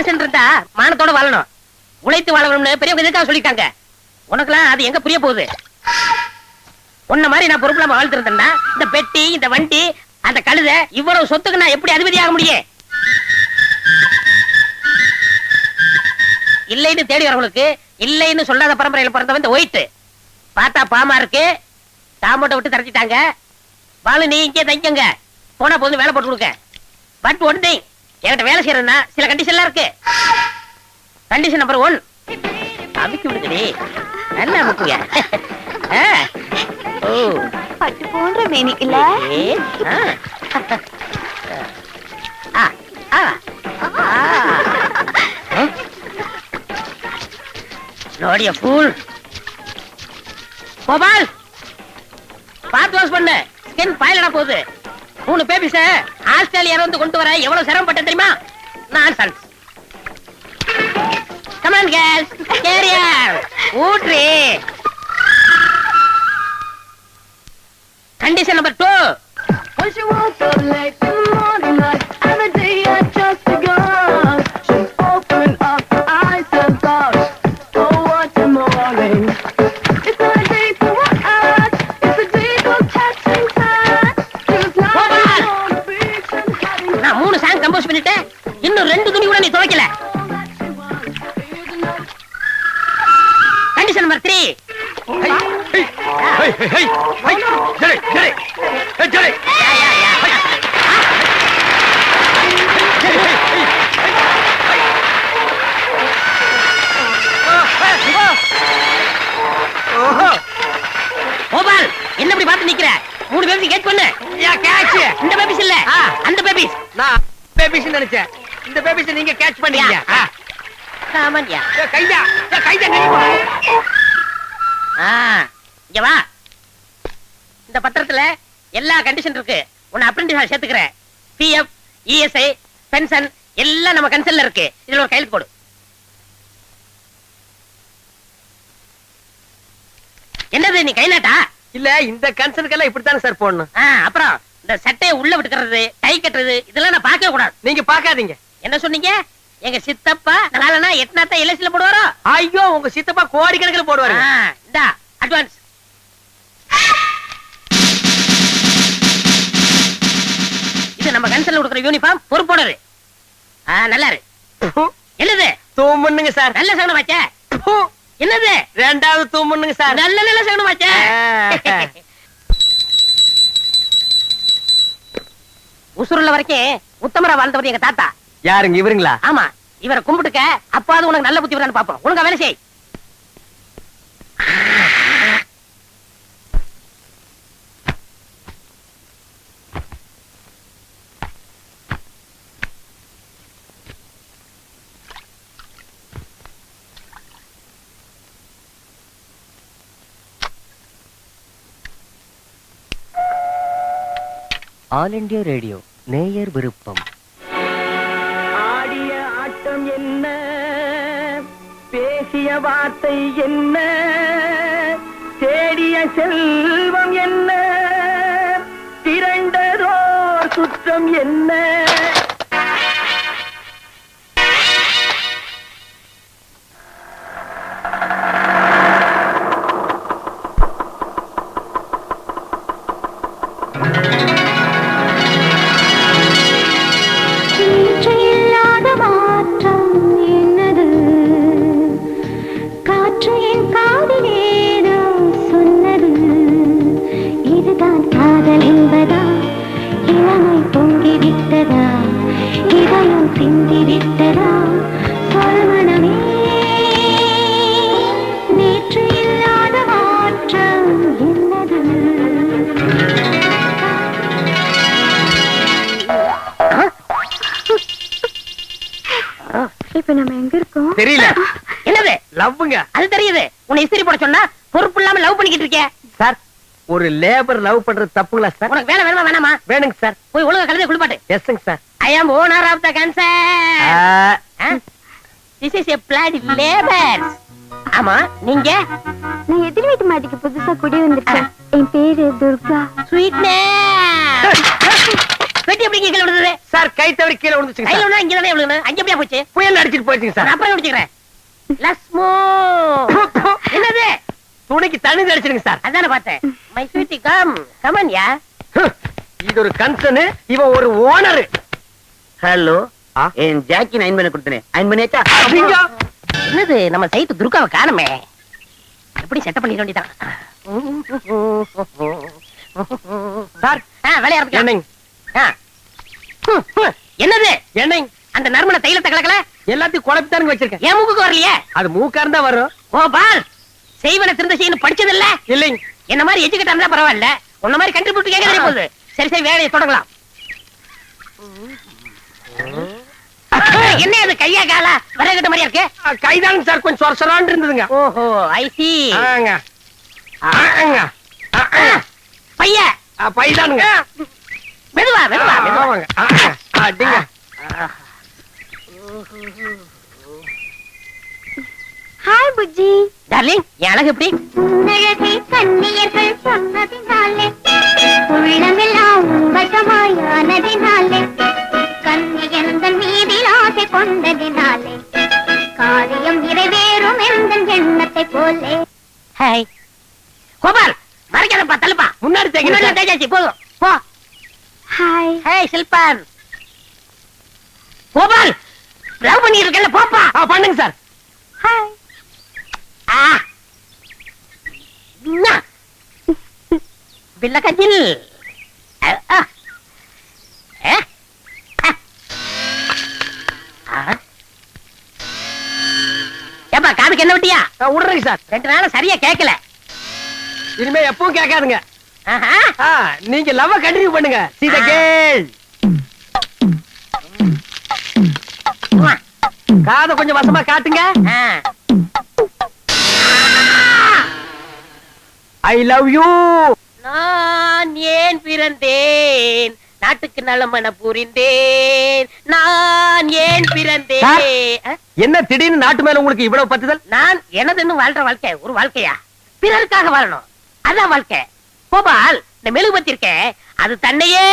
மனுஷன் இருந்தா மானத்தோட வாழணும். உழைத்து வாழணும்னு பெரியவங்க எதுக்காக சொல்லிட்டாங்க? உனக்குலாம் அது எங்க புரிய போகுது? உன்ன மாதிரி நான் பொறுப்பு இல்லாம வாழ்த்திருந்தேன்னா இந்த பெட்டி இந்த வண்டி அந்த கழுத இவ்வளவு சொத்துக்கு நான் எப்படி அதிபதி ஆக முடியும்? இல்லைன்னு தேடி வரவங்களுக்கு இல்லைன்னு சொல்லாத பரம்பரையில பிறந்தவன் இந்த ஒயிட் பார்த்தா பாமா இருக்கு. தாமோட்டை விட்டு தரச்சிட்டாங்க பாலு நீ இங்கே தைக்கங்க போனா போது வேலை போட்டு கொடுக்க. பட் ஒன் திங் என்கிட்ட வேலை செய்யறதுன்னா சில கண்டிஷன்லாம் இருக்கு. கண்டிஷன் நம்பர் ஒன் அமுக்கி விடுங்கடி. நல்லா அமுக்குங்க. ஆ. ஓ. பட்டு போன்ற மேனி இல்ல. நோடிய ஃபூல் கோபால்! பார்த்து வாஷ் பண்ணு. ஸ்கின் பாயிலடா போகுது. மூணு பேபிஸ ஆஸ்திரேலியா வந்து கொண்டு வர எவ்வளவு சிரமப்பட்ட தெரியுமா? நான் கமான் கேர்ள்ஸ் கேரியா ஊட்ரி condition number two washing பண்ணிட்டேன் இன்னும் ரெண்டு துணி கூட நீ துவைக்கல. Condition number three Hey, hey, hey, babies நினைச்சேன். இந்த பேபிஸ் நீங்க கேட்ச் பண்ணீங்க. சாமான்யா கைதா. கைதா இங்க வா. இந்த பத்திரத்துல எல்லா கண்டிஷன் இருக்கு. உன்னை அப்ரெண்டிஸ் சேர்த்துக்கிறேன். பிஎஃப் இஎஸ்ஐ பென்ஷன் எல்லாம் நம்ம கன்சல்ல இருக்கு. இதுல ஒரு கையெழுத்து போடு. என்னது நீ கை நாட்டா இல்ல இந்த கன்சர்னுக்கெல்லாம் இப்படித்தானே சார் போடணும். அப்புறம்? இந்த சட்டையை உள்ள விட்டுக்கிறது டை கட்டுறது இதெல்லாம் நான் பார்க்கவே கூடாது. நீங்க பாக்காதீங்க என்ன சொன்னீங்க? எங்க சித்தப்பா நாலனா எட்னாத்தா எல்ஐசில போடுவாரோ? ஐயோ உங்க சித்தப்பா கோடிக்கணக்கில் போடுவாரு. இந்தா அட்வான்ஸ் இது நம்ம கன்சல்ல கொடுக்குற யூனிஃபார்ம் பொறுப்போடரு. ஆ, நல்லா இருக்கு என்னது? தூமுன்னுங்க சார். நல்ல சகனம் வச்சே என்னது? ரெண்டாவது தூமுன்னுங்க சார். நல்ல நல்ல சகனம் வச்சே உசுருள்ள வரைக்கும் உத்தமரா வாழ்ந்தவர் எங்க தாத்தா. யாருங்க இவருங்களா? ஆமா இவரை கும்பிட்டுக்க அப்பாவது உனக்கு நல்ல புத்தி வரான்னு பாப்போம். ஒழுங்கா வேலை செய். All India radio. நேயர் விருப்பம். ஆடிய ஆட்டம் என்ன? பேசிய வார்த்தை என்ன? தேடிய செல்வம் என்ன? திரண்டதோ சுற்றம் என்ன? லவ்வுங்க அது தெரியுது. உன்னை இஸ்திரி போட சொன்னா பொறுப்பு இல்லாம லவ் பண்ணிக்கிட்டு இருக்கே. சார் ஒரு லேபர் லவ் பண்றது தப்புங்களா சார் உனக்கு வேலை வேணுமா வேணாமா? வேணுங்க சார் போய் ஒழுங்கா கழுதை குளிப்பாட்டு. எஸ்ங்க sir I am owner of the concern this is a flat labour ஆமா நீங்க? நான் எதிர் வீட்டு மாட்டிக்கு புதுசா குடி வந்திருக்கேன். என் பேரு துர்கா. ஸ்வீட்னே லைட் எப்படி கீழே விழுந்தது? சார் கை தவறி கீழே விழுந்துச்சுங்க கையில விழுந்தா இங்க தானே விழுகணும் அங்க எப்படியா போச்சு? புயல் அடிச்சிட்டு போயிடுச்சுங்க சார் அப்புறம் குடிச்சுக்கிறேன்? லஸ்மோ! என்னது? துணிக்கு தண்ணி தெளிச்சிருங்க சார். அதானே பார்த்தேன். My sweetie come come on yeah இது ஒரு கன்சர்ன் இவன் ஒரு ஓனர் ஹலோ? என் ஜாக்கி நைன் பண்ணி கொடுத்தனே. நைன் பண்ணியாச்சா என்னது நம்ம சைத்து துர்காவை காணுமே. எப்படி செட்டப் பண்ணிட வேண்டியதான் சார் ஆ, வேலைய. என்னது? என்னங்க? அந்த நறுமண தைலத்தை கலக்கல? எல்லாத்தையும் குழப்பித்தானுங்க வச்சிருக்கேன். என் மூக்குக்கு வரலையே? அது மூக்கா இருந்தா வரும். கோபால் செய்வன திருந்த செய்யணும் படிச்சது இல்ல இல்லைங்க. என்ன மாதிரி எஜுகேட் இருந்தா பரவாயில்ல. உன்ன மாதிரி கண்டுபிடிச்சு கேட்க தெரிய போகுது சரி சரி வேலையை தொடங்கலாம். என்ன அது கையா காலா? விறகட்ட மாதிரியா இருக்கு? ஆ, கைதானுங்க சார். கொஞ்சம் சொர சொரான்னு இருந்ததுங்க. ஓஹோ ஐ சி ஆங்க. ஆங்க. பைய பைதானுங்க. மெதுவா மெதுவா மெதுவா. ஆமாங்க. ஆ, ஆ, அடிங்க. ஹாய் புஜ்ஜி டார்லிங் என் அழகு எப்படி? உன்னழகை கண்ணியர்கள் சொன்னதினாலே உள்ளமெல்லாம் வசமாயானதினாலே கண்ணியந்தன் மீதில் ஆசை கொண்டதினாலே காரியம் நிறைவேறும் எந்த எண்ணத்தை போலே. ஹாய் கோபால் மறைக்காதப்பா தள்ளுப்பா. முன்னாடி சார். தேஜாச்சி போதும். போ. ஹாய் ஹேய் சில்பான் கோபால் லவ் பண்ணிட்டு இருக்கல போப்பா ஆ, பண்ணுங்க சார் ஹாய் ஆ நா. பில்ல கஜில் அ, அ. ஏ? அ. ஆ. ஏப்பா காதுக்கு என்ன விட்டியா விடுறேங்க சார் ரெண்டு நாளும் சரியா கேட்கல இனிமே எப்பவும் கேட்காதுங்க நீங்க லவ் கண்டினியூ பண்ணுங்க சீத. கேள் காதை கொஞ்சம் வசமா காட்டுங்க. ஐ லவ் யூ நான் ஏன் பிறந்தேன்? நாட்டுக்கு நலமன புரிந்தேன். நான் ஏன் பிறந்தேன்? என்ன திடீர்னு நாட்டு மேல உங்களுக்கு இவ்வளவு பத்துதல்? நான் எனதுன்னு வாழ்ற வாழ்க்கை ஒரு வாழ்க்கையா? பிறருக்காக வாழணும். அதான் வாழ்க்கை. கோபால் இந்த மெழுகுபத்தி இருக்கே அது தன்னையே.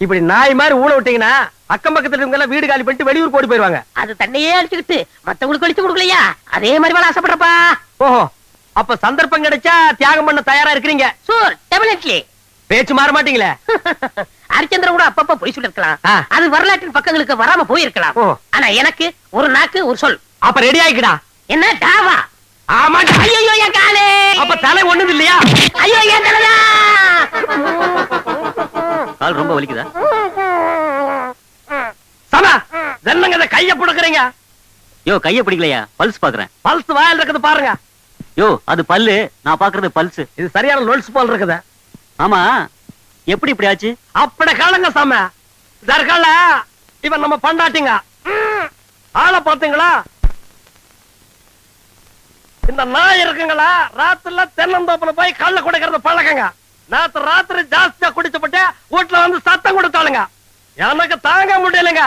இப்படி நாய் மாதிரி ஊழ விட்டீங்கன்னா அக்கம் பக்கத்துல இருக்கவங்க எல்லாம் வீடு காலி பண்ணிட்டு வெளியூர் போட்டு போயிருவாங்க. அது தன்னையே அழிச்சுக்கிட்டு மத்தவங்களுக்கு அழிச்சு கொடுக்கலையா? அதே மாதிரி வாழ ஆசைப்படுறப்பா. ஓஹோ அப்ப சந்தர்ப்பம் கிடைச்சா தியாகம் பண்ண தயாரா இருக்கிறீங்க? சூர் டெபினெட்லி பேச்சு மாற மாட்டீங்களே? ஹரிச்சந்திரன் கூட அப்பப்ப பொய் சொல்லிருக்கலாம். அது வரலாற்றின் பக்கங்களுக்கு வராம போயிருக்கலாம். ஆனா எனக்கு ஒரு நாக்கு ஒரு சொல். அப்ப ரெடி ஆயிக்கடா. என்ன? டாவா. ஆமா. ஐயோ என் காலே அப்ப தலை ஒண்ணுது இல்லையா? ஐயோ என் தலைதா. கால் ரொம்ப வலிக்குதா? சமா என்னங்க இதை கைய புடுக்குறீங்க. யோ கைய பிடிக்கலையா? பல்ஸ் பாக்குறேன். பல்ஸ் வாயில் இருக்குது பாருங்க. யோ அது பல்லு. நான் பாக்குறது பல்ஸ். இது சரியான லொல்ஸ் போல் இருக்குது. ஆமா. எப்படி இப்படி ஆச்சு? அப்படி காலங்க சாம. தற்கால இவன் நம்ம பண்டாட்டிங்க. ஆளை பாத்தீங்களா இந்த நாய் இருக்குங்களா? ராத்திரில தென்னந்தோப்புல போய் கள்ள குடிக்கிறது பழக்கங்க. நேத்து ராத்திரி ஜாஸ்தியா குடிச்சுப்பட்டு வீட்டுல வந்து சத்தம் கொடுத்தாளுங்க. எனக்கு தாங்க முடியலைங்க.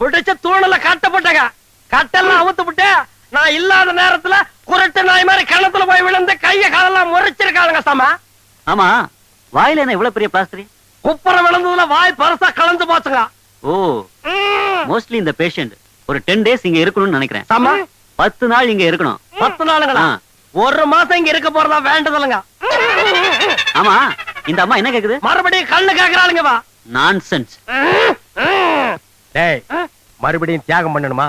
குடிச்சு தூணுல கட்டப்பட்டங்க கட்டெல்லாம் அவுத்து விட்டு நான் இல்லாத நேரத்துல குருட்டு நாய் மாதிரி கிணத்துல போய் விழுந்து கைய காலெல்லாம் முறைச்சிருக்காளுங்க சாமா. ஆமா. வாயில என்ன இவ்வளவு பெரிய பிளாஸ்டரி? குப்புற விழுந்ததுல வாய் பரசா கலந்து போச்சுங்க. ஓ. மோஸ்ட்லி இந்த பேஷண்ட் ஒரு டென் டேஸ் இங்க இருக்கணும்னு நினைக்கிறேன். பத்து நாள் இங்க இருக்கணும். பத்து நாளுங்களா. ஒரு மாசம் இங்க இருக்க போறதா வேண்டதில்லைங்க ஆமா. இந்த அம்மா என்ன கேக்குது? மறுபடியும் கண்ணு கேக்குறாளுங்க வா. நான்சென்ஸ். டேய் மறுபடியும் தியாகம் பண்ணணுமா?